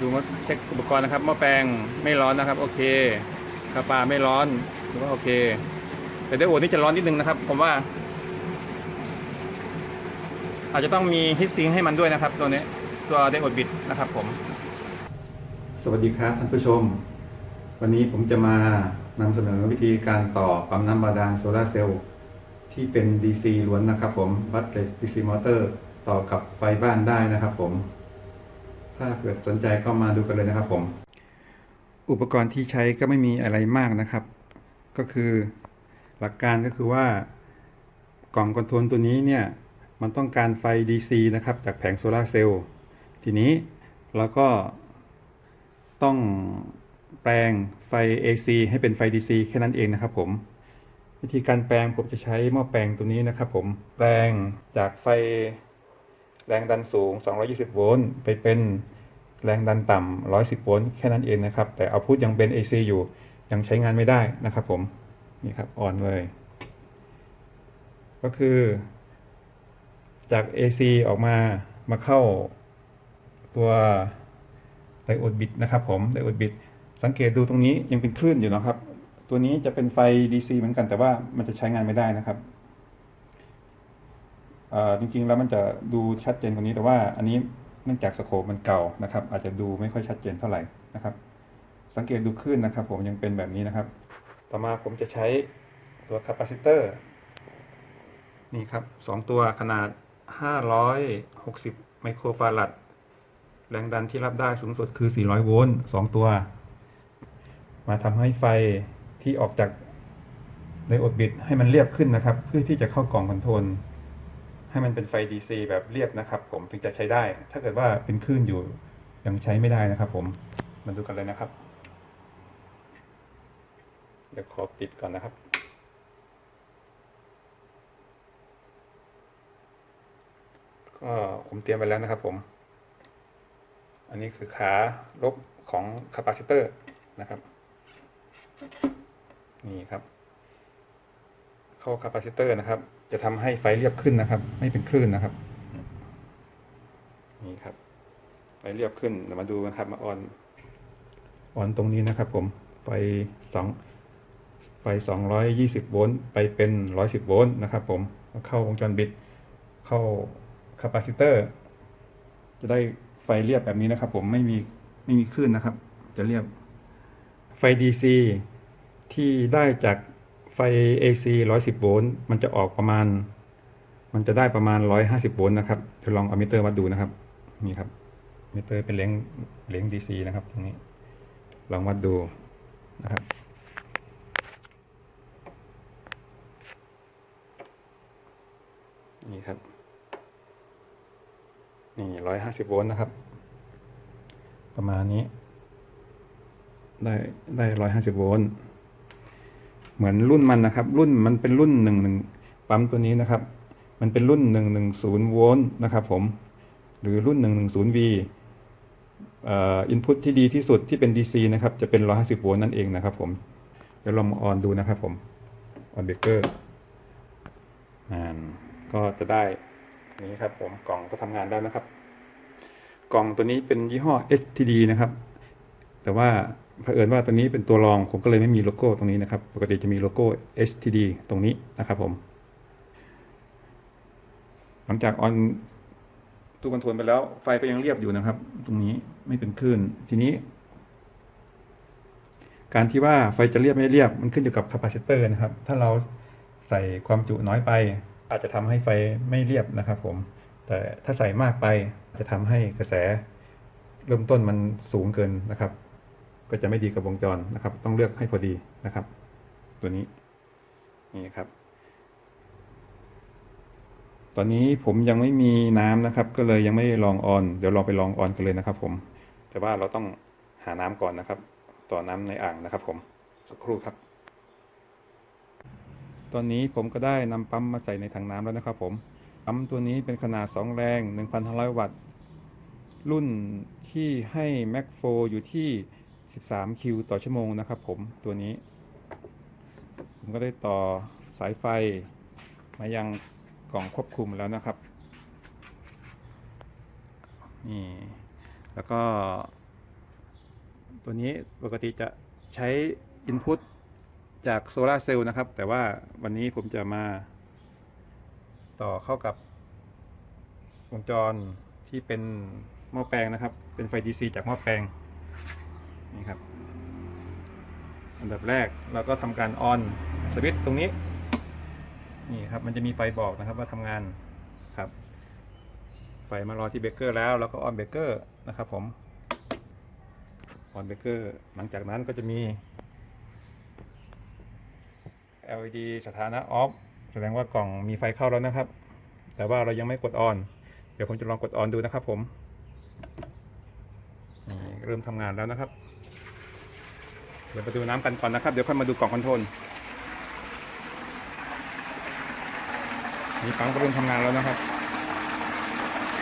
ดูมาเช็คอุปกรณ์นะครับหม้อแปลงไม่ร้อนนะครับโอเคกระปาไม่ร้อนถือว่าโอเค แต่ไดโอดนี่จะร้อนนิดนึงนะครับผมว่า อาจจะต้องมีฮิตซิงให้มันด้วยนะครับ ตัวนี้ตัวไดโอดบิดนะครับ ผม สวัสดีครับท่านผู้ชม วันนี้ผมจะมานำเสนอวิธีการต่อปั๊มน้ำบาดาลโซลาร์เซลล์ที่เป็น DC ล้วนนะครับ ผมวัดเลส DC มอเตอร์ต่อกับไฟบ้านได้นะครับ ผม ถ้าเกิดสนใจก็มาดูกันเลยนะครับผม อุปกรณ์ที่ใช้ก็ไม่มีอะไรมากนะครับ ก็คือหลักการก็คือว่ากล่องคอนโทรลตัวนี้เนี่ยมันต้องการไฟ DC นะครับจากแผงโซลาเซลล์ทีนี้เราก็ต้องแปลงไฟ AC ให้เป็นไฟ DC แค่นั้นเองนะครับผม วิธีการแปลงผมจะใช้หม้อแปลงตัวนี้นะครับผมแปลงจากไฟ แรงดันสูง 220 โวลต์ไปเป็นแรงดันต่ำ110 โวลต์แค่นั้นเองนะครับ แต่เอาพุทยังเป็น AC อยู่ยังใช้งานไม่ได้นะครับผม นี่ครับอ่อนเลย ก็คือจาก AC ออกมามาเข้าตัวไดโอดบิดนะครับผมไดโอดบิดสังเกตดูตรงนี้ยังเป็นคลื่นอยู่นะครับ ตัวนี้จะเป็นไฟ DC เหมือนกันแต่ว่ามันจะใช้งานไม่ได้นะครับ จริงๆแล้วมันจะดูชัดเจนกว่านี้แต่ว่าอันนี้เนื่องจากสโคปมันเก่านะครับ อาจจะดูไม่ค่อยชัดเจนเท่าไหร่นะครับ สังเกตดูคลื่นนะครับ ผมยังเป็นแบบนี้นะครับ ต่อมาผมจะใช้ตัวคาปาซิเตอร์นี่ครับสองตัวขนาด 560 ไมโครฟารัดแรงดันที่รับได้สูงสุดคือ 400 โวลต์สองตัว มาทำให้ไฟที่ออกจากไดโอดบิดให้มันเรียบขึ้นนะครับ เพื่อที่จะเข้ากล่องคอนโทรล ให้มันเป็นไฟ DC แบบเรียบนะครับ ผมถึงจะใช้ได้ ถ้าเกิดว่าเป็นคลื่นอยู่ยังใช้ไม่ได้นะครับ ผมมาดูกันเลยนะครับเดี๋ยวขอปิดก่อนนะครับ ก็ผมเตรียมไปแล้วนะครับ ผม อันนี้คือขาลบของคาปาซิเตอร์นะครับ นี่ครับ เข้าคาปาซิเตอร์นะครับ จะทำให้ไฟเรียบขึ้นนะครับ ไม่เป็นคลื่นนะครับ นี่ครับ ไฟเรียบขึ้นเดี๋ยวมาดูนะครับ มาออนออนตรงนี้นะครับ ผมไฟสองไฟสองร้อยยี่สิบโวลต์ไปเป็นร้อยสิบโวลต์นะครับ ผมเข้าวงจรบิดเข้าคาปาซิเตอร์ จะได้ไฟเรียบแบบนี้นะครับ ผมไม่มีไม่มีคลื่นนะครับ จะเรียบไฟ DC ที่ได้จาก ไฟ AC 110 โวลต์มันจะออกประมาณ มันจะได้ประมาณ 150 โวลต์นะครับจะลองเอามิเตอร์วัดดูนะครับ นี่ครับ มิเตอร์เป็นเล้งเล้ง DC นะครับตรงนี้ ลองวัดดูนะครับ นี่ครับ นี่ร้อยห้าสิบโวลต์นะครับ ประมาณนี้ ได้ได้ร้อยห้าสิบโวลต์ เหมือนรุ่นมันนะครับ รุ่นมันเป็นรุ่นหนึ่งหนึ่งปั๊มตัวนี้นะครับ มันเป็นรุ่นหนึ่งหนึ่งศูนย์โวลต์นะครับผม หรือรุ่นหนึ่งหนึ่งศูนย์ V เอ่ออินพุตที่ดีที่สุดที่เป็น DC นะครับ จะเป็นร้อยห้าสิบโวลต์นั่นเองนะครับผม เดี๋ยวลองมาออนดูนะครับผม ออนเบเกอร์อ่าก็จะได้นี่ครับผมกล่องก็ทำงานได้นะครับ กล่องตัวนี้เป็นยี่ห้อ STD นะครับ แต่ว่า เผอิญว่าตัวนี้เป็นตัวรองผมก็เลยไม่มีโลโก้ตรงนี้นะครับ ปกติจะมีโลโก้ STD ตรงนี้นะครับผม หลังจากออนตู้คอนโทรลไปแล้ว ไฟก็ยังเรียบอยู่นะครับ ตรงนี้ไม่เป็นคลื่นทีนี้ การที่ว่าไฟจะเรียบไม่เรียบ มันขึ้นอยู่กับคาปาซิเตอร์นะครับ ถ้าเราใส่ความจุน้อยไป อาจจะทำให้ไฟไม่เรียบนะครับ ผม แต่ถ้าใส่มากไปจะทำให้กระแส เริ่มต้นมันสูงเกินนะครับ ก็จะไม่ดีกับวงจรนะครับ ต้องเลือกให้พอดีนะครับ ตัวนี้นี่ครับ ตอนนี้ผมยังไม่มีน้ำนะครับ ก็เลยยังไม่ลองออน เดี๋ยวลองไปลองออนกันเลยนะครับ ผม แต่ว่าเราต้องหาน้ำก่อนนะครับ ต่อน้ำในอ่างนะครับ ผมสักครู่ครับ ตอนนี้ผมก็ได้นำปั๊มมาใส่ในถังน้ำแล้วนะครับ ผมปั๊มตัวนี้เป็นขนาด 2 แรง 1,500 วัตต์ รุ่นที่ให้แม็กโฟอยู่ที่ 13 คิวต่อชั่วโมงนะครับผมตัวนี้ ผมก็ได้ต่อสายไฟ มายังกล่องควบคุมแล้วนะครับนี่แล้วก็ตัวนี้ปกติจะใช้ Input จากโซลาร์เซลล์นะครับ แต่ว่าวันนี้ผมจะมา ต่อเข้ากับ วงจรที่เป็นหม้อแปลงนะครับ เป็นไฟ DC จากหม้อแปลง นี่ครับ อันดับแรกเราก็ทำการออนสวิตช์ตรงนี้ นี่ครับมันจะมีไฟบอกนะครับว่าทำงานครับ ไฟมารอที่เบรกเกอร์แล้วแล้วก็ออนเบรกเกอร์นะครับผมออนเบรกเกอร์หลังจากนั้นก็จะมี LED สถานะออฟแสดงว่ากล่องมีไฟเข้าแล้วนะครับ แต่ว่าเรายังไม่กดออน เดี๋ยวผมจะลองกดออนดูนะครับผม เริ่มทำงานแล้วนะครับ ดี๋ยวมาดูน้ำกันก่อนนะครับ เดี๋ยวค่อยมาดูกล่องคอนโทรลนี่ปั๊มก็เริ่มทำงานแล้วนะครับ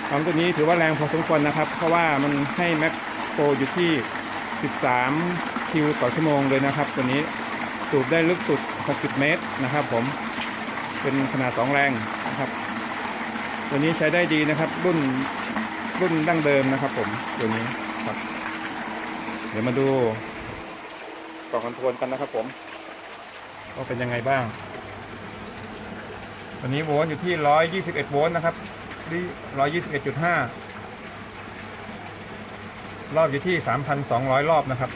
ปั๊มตัวนี้ถือว่าแรงพอสมควรนะครับ เพราะว่ามันให้แม็กโฟอยู่ที่ 13 คิวต่อชั่วโมงเลยนะครับ ตัวนี้สูบได้ลึกสุด 60 เมตรนะครับผม เป็นขนาด 2 แรงนะครับ ตัวนี้ใช้ได้ดีนะครับ รุ่นรุ่นดั้งเดิมนะครับผมตัวนี้ครับ เดี๋ยวมาดู ล่องคอนโทรลกันนะครับผมว่าเป็นยังไงบ้างตัวนี้โวลต์อยู่ที่121โวลต์นะครับที่121.5รอบอยู่ที่3,200รอบนะครับ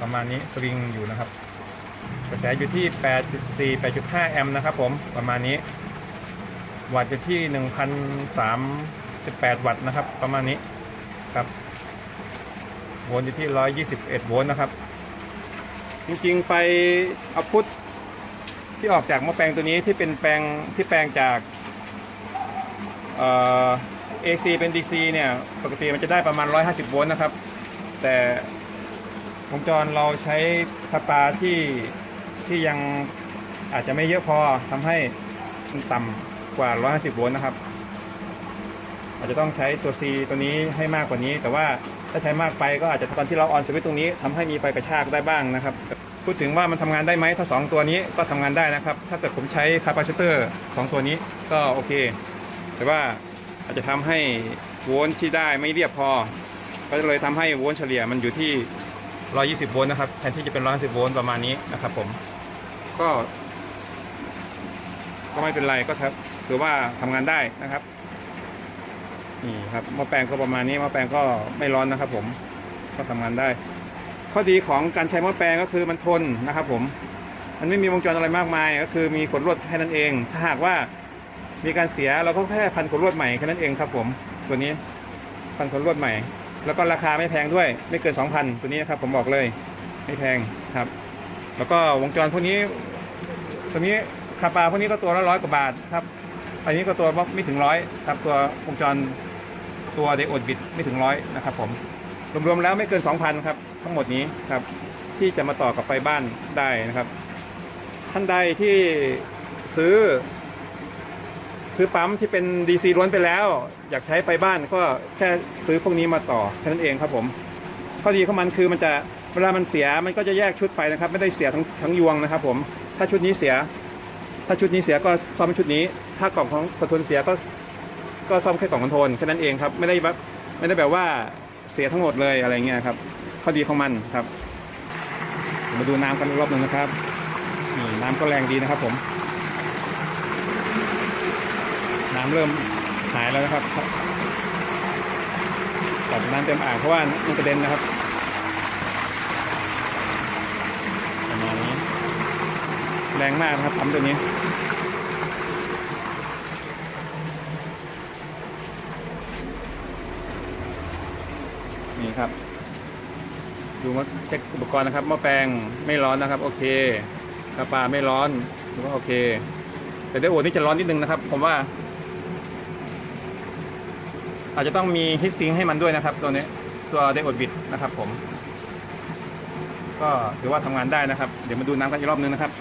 ประมาณนี้สวิงอยู่นะครับ กระแสอยู่ที่8.4 8.5แอมป์นะครับผมประมาณนี้ วัตต์อยู่ที่1,038วัตต์นะครับ ประมาณนี้ครับโวลต์อยู่ที่121โวลต์นะครับ จริงๆไฟเอาพุทที่ออกจากหม้อแปลงตัวนี้ที่เป็นแปลงที่แปลงจากเอ่อ AC เป็น DC เนี่ย ปกติมันจะได้ประมาณ 150 โวลต์นะครับ แต่วงจรเราใช้คาปาที่ที่ยังอาจจะไม่เยอะพอทำให้มันต่ำกว่า 150 โวลต์นะครับ อาจจะต้องใช้ตัว C ตัวนี้ให้มากกว่านี้ แต่ว่าถ้าใช้มากไปก็อาจจะตอนที่เราออนสวิตตรงนี้ทำให้มีไฟกระชากได้บ้างนะครับ พูดถึงว่ามันทำงานได้ไหมถ้า 2 ตัวนี้ก็ทำงานได้นะครับ ถ้าเกิดผมใช้คาปาซิเตอร์ของตัวนี้ก็โอเค แต่ว่าอาจจะทำให้โวลต์ที่ได้ไม่เรียบพอ ก็เลยทำให้โวลต์เฉลี่ยมันอยู่ที่ 120 โวลต์นะครับแทนที่จะเป็น150โวลต์ประมาณนี้นะครับผมก็ ก็ไม่เป็นไรก็ครับถือว่าทำงานได้นะครับ นี่ครับหม้อแปลงก็ประมาณนี้หม้อแปลงก็ไม่ร้อนนะครับ ผมก็ทำงานได้ ข้อดีของการใช้หม้อแปลงก็คือมันทนนะครับ ผม มันไม่มีวงจรอะไรมากมาย ก็คือมีขนลวดแค่นั้นเอง ถ้าหากว่ามีการเสียเราก็แค่พันขนลวดใหม่แค่นั้นเองครับ ผมตัวนี้พันขนลวดใหม่ แล้วก็ราคาไม่แพงด้วย ไม่เกิน2,000ตัวนี้นะครับ ผมบอกเลยไม่แพงครับ แล้วก็วงจรพวกนี้ ตัวนี้คาปาพวกนี้ก็ตัวละร้อยกว่าบาทครับอันนี้ก็ตัวไม่ถึงร้อยครับตัววงจร ตัวเดโอดบิดไม่ถึงร้อยนะครับผมรวมๆแล้วไม่เกิน 2,000ครับทั้งหมดนี้ครับที่จะมาต่อกับไฟบ้านได้นะครับ ท่านใดที่ซื้อ ซื้อปั๊มที่เป็น DC ล้วนไปแล้ว อยากใช้ไฟบ้านก็แค่ซื้อพวกนี้มาต่อแค่นั้นเองครับผมข้อดีของมันคือมันจะเวลามันเสียมันก็จะแยกชุดไปนะครับ ไม่ได้เสียทั้งทั้งยวงนะครับ ผมถ้าชุดนี้เสีย ถ้าชุดนี้เสียก็ซ่อมชุดนี้ ถ้ากล่องของคอนโทรลเสียก็ ก็ซ่อมแค่กล่องคอนโทรลแค่นั้นเองครับไม่ได้แบบไม่ได้แบบว่าเสียทั้งหมดเลยอะไรเงี้ยครับข้อดีของมันครับมาดูน้ำกันรอบหนึ่งนะครับนี่น้ำก็แรงดีนะครับ ผม น้ำเริ่มหายแล้วนะครับตัดน้ำเต็มอ่างเพราะว่ามันกระเด็นนะครับประมาณนี้แรงมากนะครับปั๊มตัวนี้ นี่ครับ ดูว่าเช็คอุปกรณ์นะครับหม้อแปลงไม่ร้อนนะครับ โอเคกระปาไม่ร้อนถือว่าโอเค แต่ไดโอดนี่จะร้อนนิดนึงนะครับ ผมว่า อาจจะต้องมีฮิตซิงให้มันด้วยนะครับ ตัวนี้ตัวไดโอดบิดนะครับ ผม ก็ถือว่าทำงานได้นะครับ เดี๋ยวมาดูน้ำกันอีกรอบนึงนะครับ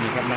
นี่ครับน้ำ